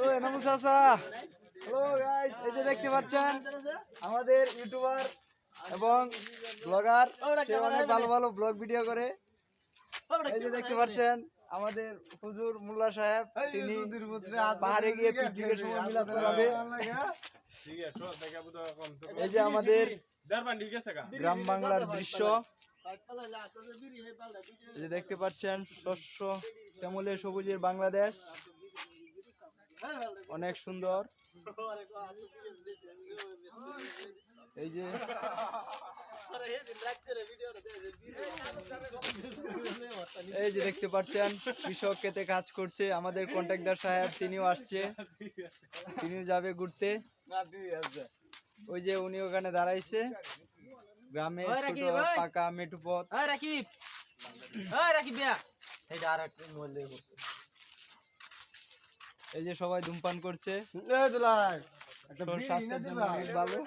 ও এনামু চাচা। গাইস এই দেখতে পাচ্ছেন, আমাদের ইউটিউবার এবং ব্লগার সে অনেক ভালো ভালো ব্লগ ভিডিও করে। এই যে দেখতে পাচ্ছেন, আমাদের হুজুর মোল্লা সাহেব, তিনি পাহাড়ে গিয়ে পিকনিকের সময় মিলাদ করাবে এই যে আমাদের গ্রাম বাংলার দৃশ্য। দেখতে পাচ্ছেন, শস্য, শ্যামলের সবুজের বাংলাদেশ। অনেক সুন্দর। এই যে এই যে দেখতে পাচ্ছেন কৃষক খেতে কাজ করছে। আমাদের কন্ট্রাক্টর সাহেব তিনিও আসছে। তিনিও যাবে ঘুরতে। ওই যে উনি ওখানে দাঁড়াইছে। গ্রামে ছোট পাকা মেটু পথ। ওই রাকিব। রাকিব বিয়া। এই আর একটা মোবাইল করছে এই যে সবাই ধূমপান করছে। স্বাস্থ্যের জন্য অনেক ভালো